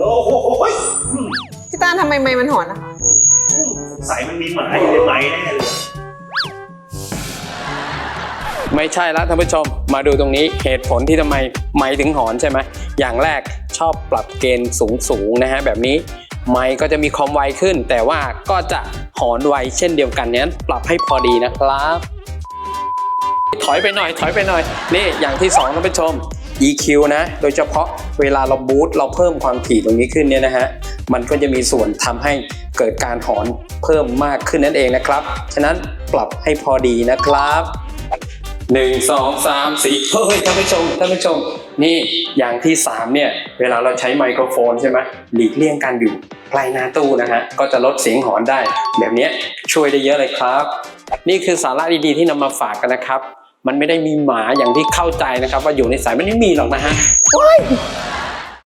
โอ้โหพี่ตาลทำไมไม้มันหอนนะคะสงสัยมันมีหมาอยู่ในไม้แน่เลย ไม่ใช่แล้วท่านผู้ชม มาดูตรงนี้เหตุผลที่ทำไมไม้ถึงหอนใช่ไหม อย่างแรกชอบปรับเกณฑ์สูงสูงๆนะฮะแบบนี้ ไม้ก็จะมีความไวขึ้น แต่ว่าก็จะหอนไวเช่นเดียวกันนั้นปรับให้พอดีนะครับ ถอยไปหน่อย ถอยไปหน่อยนี่อย่างที่สองท่านผู้ชม EQ นะ โดยเฉพาะเวลาเราบูตเราเพิ่มความถี่ตรงนี้ขึ้นเนี่ยนะฮะ มันก็จะมีส่วนทำให้เกิดการหอนเพิ่มมากขึ้นนั่นเองนะครับ ฉะนั้นปรับให้พอดีนะครับหนึ่งสองสามสี่เฮ้ยท่านผู้ชมท่านผู้ชม นี่อย่างที่สามเนี่ย เวลาเราใช้ไมโครโฟนใช่ไหมหลีกเลี่ยงการอยู่ใกล้หน้าตู้นะฮะ ก็จะลดเสียงหอนได้ แบบนี้ช่วยได้เยอะเลยครับ นี่คือสาระดีๆที่นำมาฝากกันนะครับ มันไม่ได้มีหมาอย่างที่เข้าใจนะครับ ว่าอยู่ในสายมันไม่มีหรอกนะฮะ